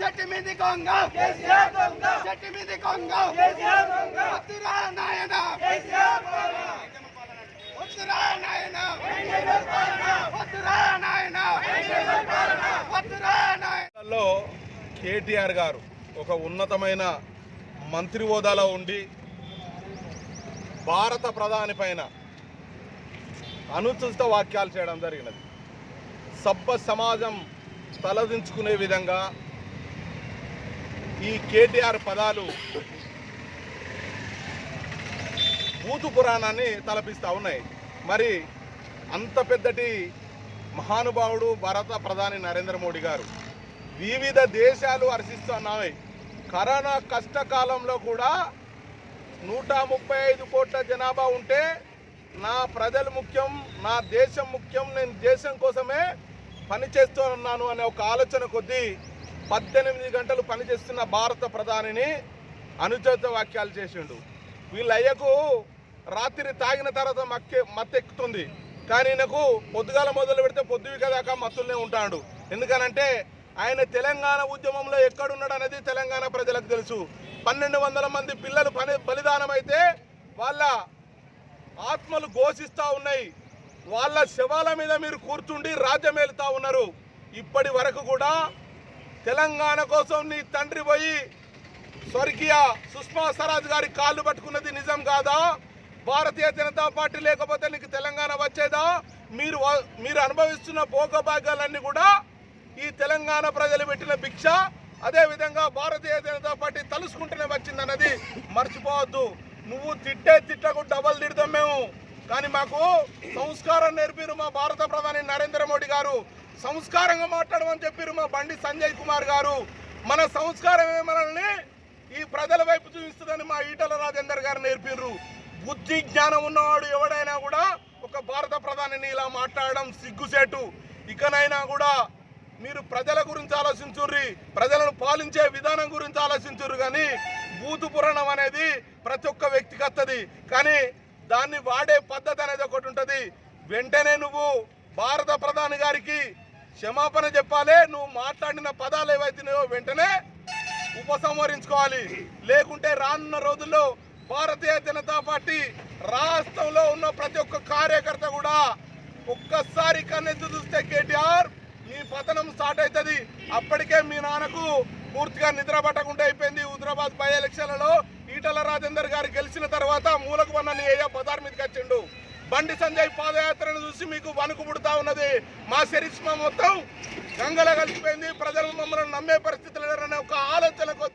చెట్టు మీద కొంగ చెట్టు మీద కొంగ చెట్టు మీద కొంగ వద్దురా నాయన వద్దురా నాయన వద్దురా నాయన వద్దురా నాయన. లో కేటీఆర్ గారు ఒక ఉన్నతమైన మంత్రి హోదాలో ఉండి భారత ప్రధాని పైన అనుచిత వాక్యాలు చేయడం జరిగినది. సభ్య సమాజం తలదించుకునే విధంగా ఈ కేటీఆర్ పదాలు బూతు పురాణాన్ని తలపిస్తూ ఉన్నాయి. మరి అంత పెద్దటి మహానుభావుడు భారత ప్రధాని నరేంద్ర మోడీ గారు వివిధ దేశాలు హర్షిస్తున్నాయి. కరోనా కష్టకాలంలో కూడా నూట ముప్పై ఐదు కోట్ల జనాభా ఉంటే నా ప్రజలు ముఖ్యం నా దేశం ముఖ్యం నేను దేశం కోసమే పనిచేస్తూ ఉన్నాను అనే ఒక ఆలోచన కొద్దీ పద్దెనిమిది గంటలు పనిచేస్తున్న భారత ప్రధానిని అనుచేత వాక్యాలు చేసిండు. వీళ్ళ అయ్యకు రాత్రి తాగిన తర్వాత మక్కే మత్తెక్కుతుంది. కానీ ఈయనకు పొద్దుగాల మొదలు పెడితే పొద్దువిక దాకా మత్తులనే ఉంటాడు. ఎందుకనంటే ఆయన తెలంగాణ ఉద్యమంలో ఎక్కడున్నాడు అనేది తెలంగాణ ప్రజలకు తెలుసు. పన్నెండు వందల మంది పిల్లలు పని బలిదానం అయితే వాళ్ళ ఆత్మలు ఘోషిస్తూ ఉన్నాయి. వాళ్ళ శవాల మీద మీరు కూర్చుండి రాజ్యమేలుతా ఉన్నారు. ఇప్పటి వరకు కూడా తెలంగాణ కోసం నీ తండ్రి పోయి స్వర్గీయ సుష్మా స్వరాజ్ గారి కాళ్ళు పట్టుకున్నది నిజం కాదా? భారతీయ జనతా పార్టీ లేకపోతే నీకు తెలంగాణ వచ్చేదా? మీరు మీరు అనుభవిస్తున్న భోగభాగ్యాలన్నీ కూడా ఈ తెలంగాణ ప్రజలు పెట్టిన భిక్ష. అదేవిధంగా భారతీయ జనతా పార్టీ తలుసుకుంటూనే వచ్చిందన్నది మర్చిపోవద్దు. నువ్వు తిట్టే తిట్టకు డబల్ కానీ మాకు సంస్కారం నేర్పిరు మా భారత ప్రధాని నరేంద్ర మోడీ గారు. సంస్కారంగా మాట్లాడమని చెప్పారు మా బండి సంజయ్ కుమార్ గారు. మన సంస్కారమే మనల్ని ఈ ప్రజల వైపు చూపిస్తుందని మా ఈటల రాజేందర్ గారు నేర్పిర్రు. బుద్ధి జ్ఞానం ఉన్నవాడు ఎవడైనా కూడా ఒక భారత ప్రధానిని ఇలా మాట్లాడడం సిగ్గుసేటు. ఇకనైనా కూడా మీరు ప్రజల గురించి ఆలోచించుర్రి ప్రజలను పాలించే విధానం గురించి ఆలోచించుర్రు కానీ బూతు పురాణం అనేది ప్రతి ఒక్క వ్యక్తికి వస్తుంది కానీ దాన్ని వాడే పద్ధతి అనేది ఒకటి ఉంటుంది. వెంటనే నువ్వు భారత ప్రధాని గారికి క్షమాపణ చెప్పాలి. నువ్వు మాట్లాడిన పదాలు ఏవైతున్నాయో వెంటనే ఉపసంహరించుకోవాలి. లేకుంటే రానున్న రోజుల్లో భారతీయ జనతా పార్టీ రాష్ట్రంలో ఉన్న ప్రతి ఒక్క కార్యకర్త కూడా ఒక్కసారి కన్నెత్తి చూస్తే కేటీఆర్ నీ పతనం స్టార్ట్ అవుతుంది. అప్పటికే మీ నాన్నకు పూర్తిగా నిద్ర పట్టకుండా అయిపోయింది హుద్రాబాద్ బై ఎలక్షన్లలో. ఈటల రాజేందర్ గారు గెలిచిన తర్వాత మూలకు వన్న నీ బజార్ మీదకి వచ్చిండు. బండి సంజయ్ పాదయాత్రను చూసి మీకు వణుకు పుడుతా ఉన్నది. మా చరిష్మా మొత్తం గంగల కలిసిపోయింది. ప్రజలు మమ్మల్ని నమ్మే పరిస్థితులు లేరనే ఒక ఆలోచన